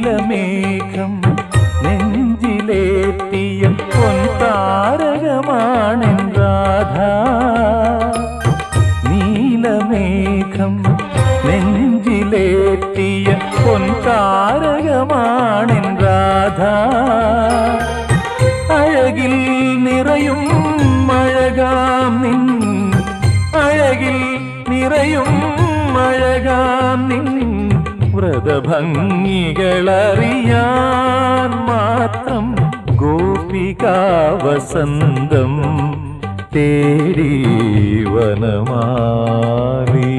നീലമേഘം നെഞ്ചിലേത്തിയ പൊൻതാരകമാണെൻ രാധ. നീലമേഘം പൊൻ പൊൻതാരകമാണെൻ രാധ. അഴകിൽ നിറയും മഴകാം നിൻ അഴകിൽ നിറയും മഴകാം നിൻ വ്രതഭംഗികളറിയാൻ മാത്രം ഗോപികാ വസന്തം തേടി വനമാലി